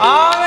આવેલ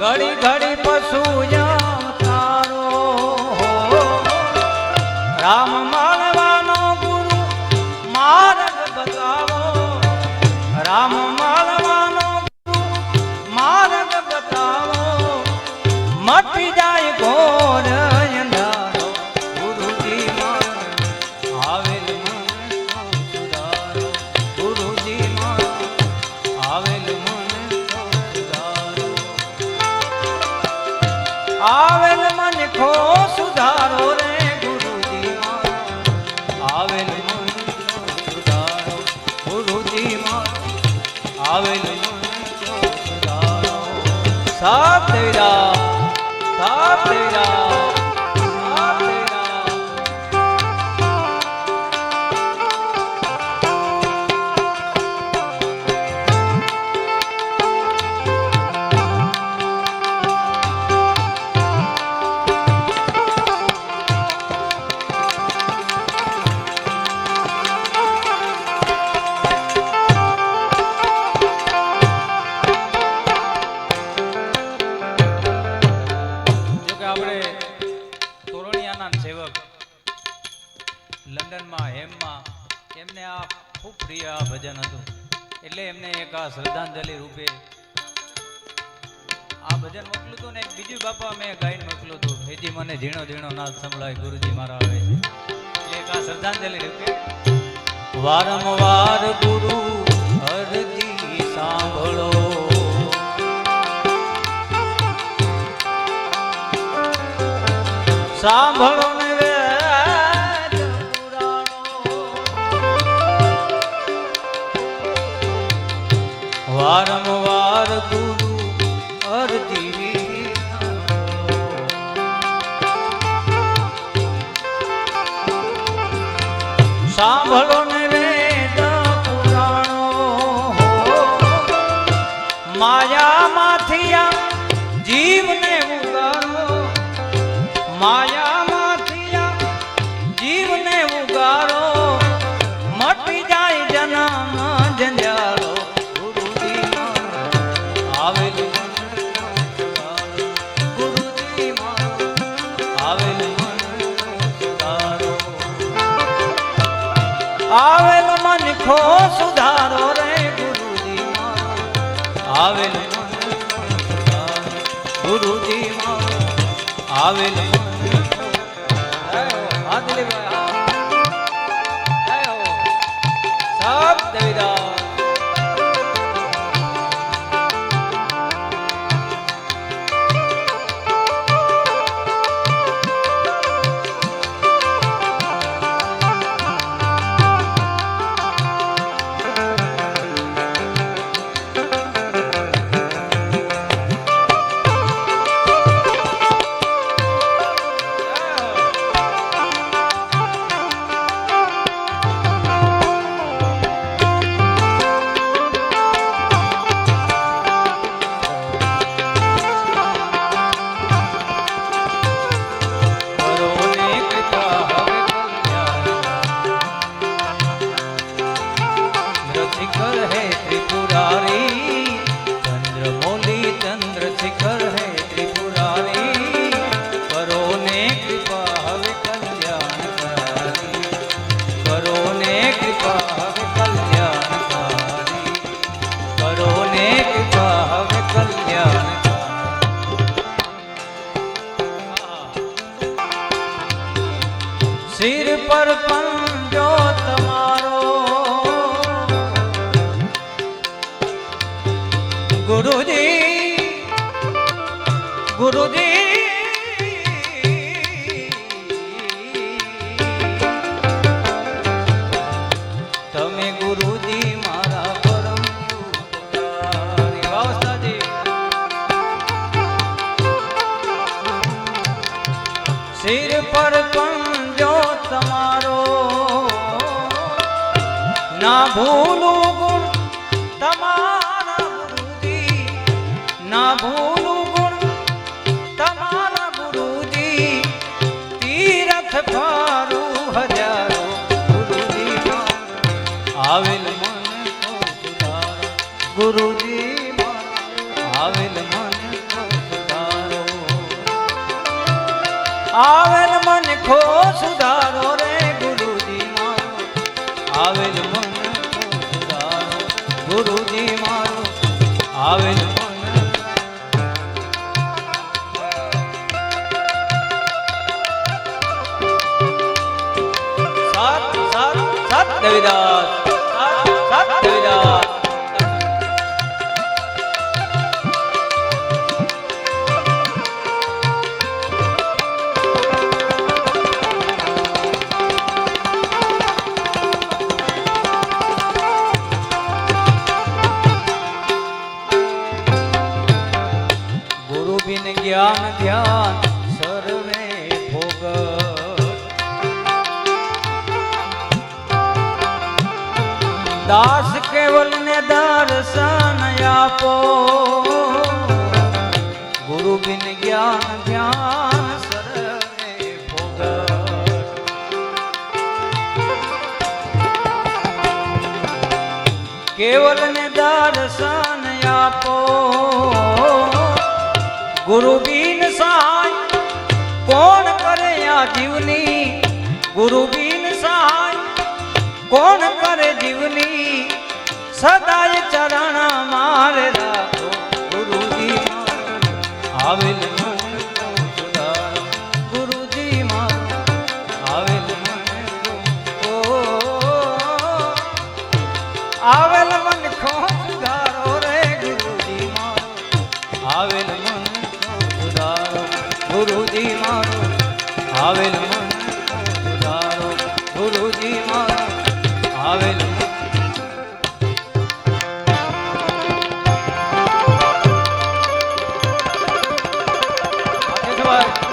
ઘડી ઘડી પશુ તારો રામ માનવાનો ગુરુ માર્ગ બતાવો. રામ માનવાનો ગુરુ માર્ગ બતાવો. મટી જાય આવેલ મન ખો સુધારો સાત આપણે તોરણિયાના સેવક લંડનમાં, હેમમાં, એમને આ ખૂબ પ્રિય આ ભજન હતું. એટલે એમને એક આ શ્રદ્ધાંજલિ રૂપે આ ભજન મોકલું હતું ને એક બીજું બાપા મેં ગાઈને મોકલું હતું. એથી મને ઝીણો ઝીણો નાદ સંભળાય ગુરુજી મારા આવે છે. એટલે એક આ શ્રદ્ધાંજલિ રૂપે વારંવાર ગુરુ સાંભળો વારંવાર ગુરુ અરજી સાંભળો આવેલ મન ખો સુધારો રે ગુરુજી આવેલ ગુરુજી આવેલ ના ભૂલું ગુણ તમારા ગુરુજી ના ભૂલું ગુણ તમારા ગુરુજી તીરથ ફારું હજારો ગુરુજી આવેલ મન કો સુધારો ગુરુજી આવેલ મન કો સુધારો આવેલ મન ખો સુધારો રે ગુરુજી મારો આવેલ ગુરુ બિન જ્ઞાન ધ્યાન દાસ કેવલ ને દર્શન આપો. ગુરુ બિન જ્ઞાન ધ્યાન સર્વે ભોગ કેવલ ને દર્શન આપો. ગુરુ બિન સહાય કોણ કરે આ જીવની? ગુરુ બિન સહાય કોણ કરે જીવની? સદાય ચરણ મારે રાખો ગુરુજી આવેલ ગુરુજી આવેલ આવેલ મન ખો સુધારો રે ગુરુજી આવેલ મન સુધારો ગુરુજી મારો આવેલ મન સુધારો ગુરુજી આવેલ મન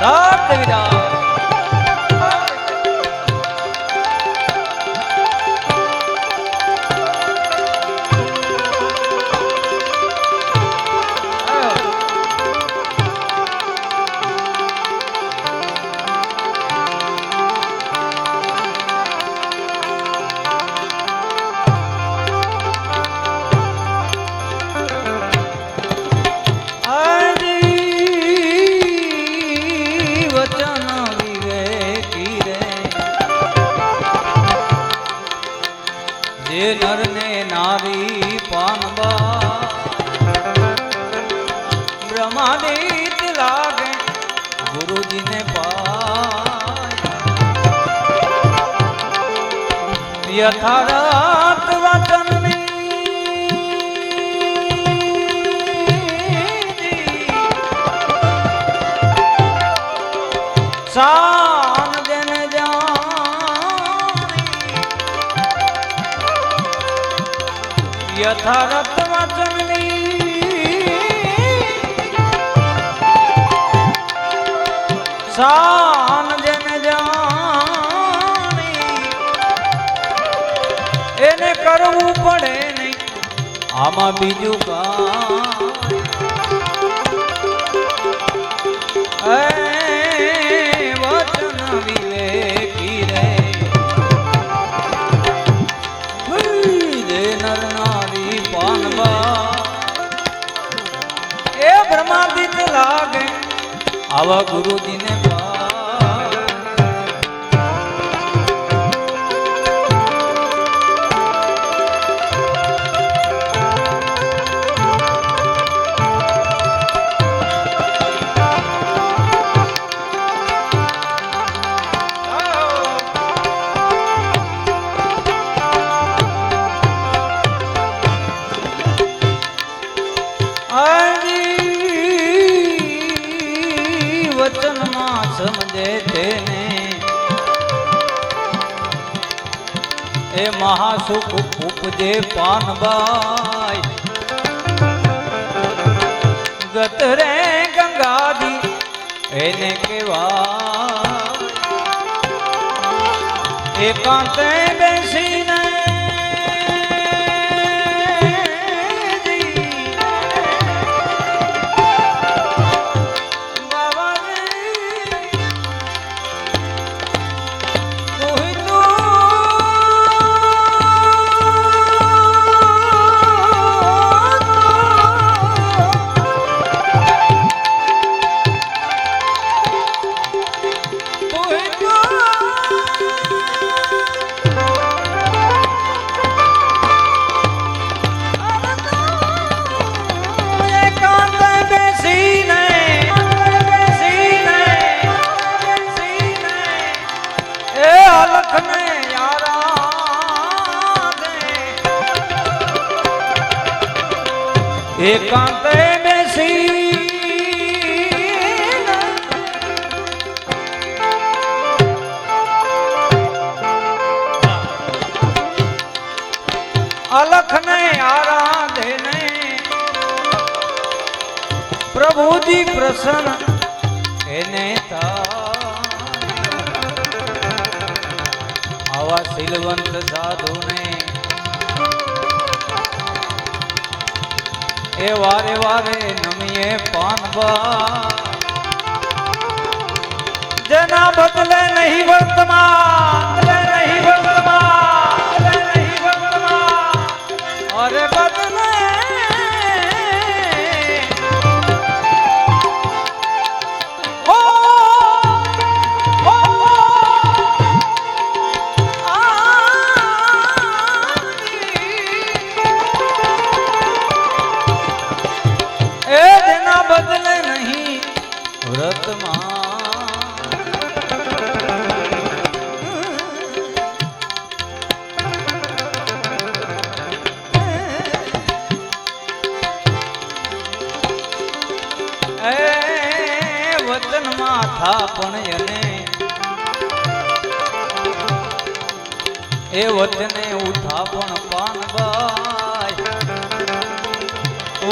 સાત વિદા યથાર્થ વચનની. શાન જન જાણી. યથાર્થ વચનની. શાન કરવું પડે નહીં. આમાં બીજું એ વચન વિવેકી રે દે નર નારી પાનવા. એ બ્રહ્માદિત લાગે. આવા ગુરુજીને મહાસુખ ઉપજે પાનબાઈ ગત રે ગંગાજી એને કેવા એકાંતે બેસીને અલખને આરાધે ને પ્રભુજી પ્રસન્ન, એને આવા શીલવંત સાધુને એ વારે વારે નમીએ પાનબા જેના બદલે નહીં વર્તમાન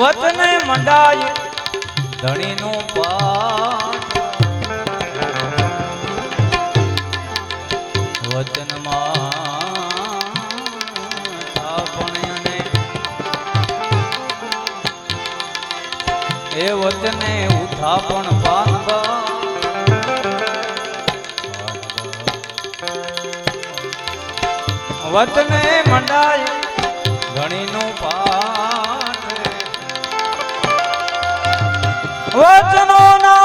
વતને મંડાય ધણીનું પાઠ. અને એ વતને ઉથાપણ પાનબા વતને મંડાય વચનો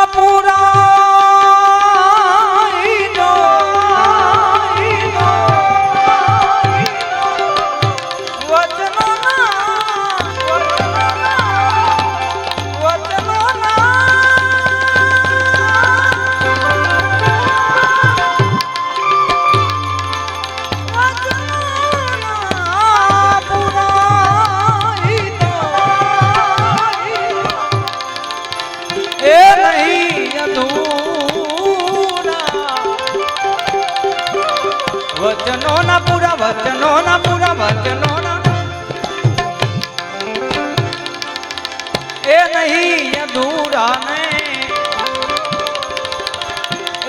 એ નહીં અધૂરા ને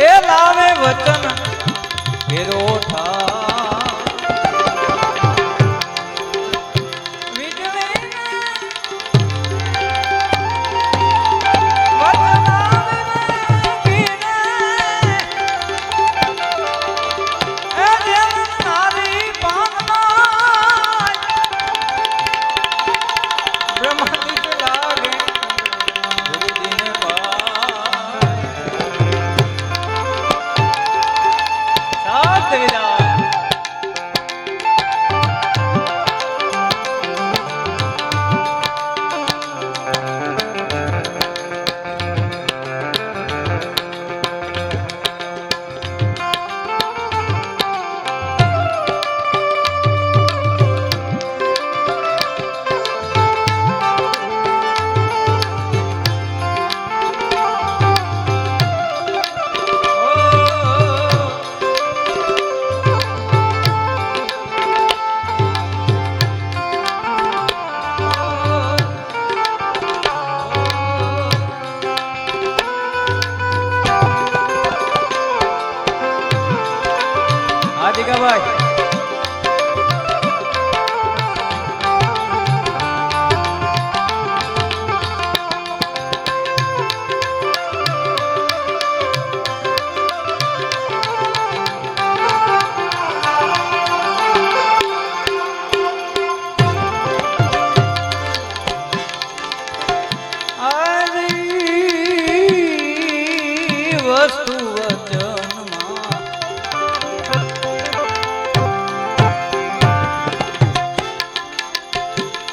એ લાવે વચન એ રોટ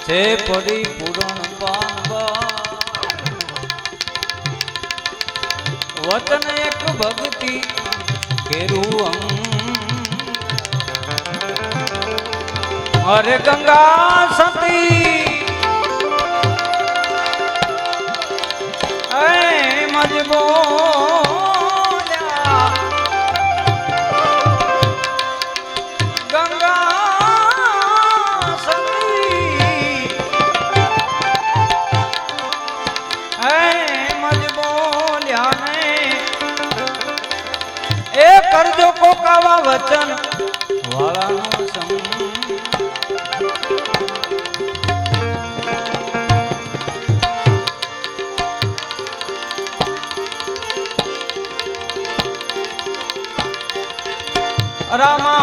છે પરિપૂર્ણ વતન એક ભક્તિ કેરું અરે ગંગા સતી. મજબૂત લોકો વચન. રામા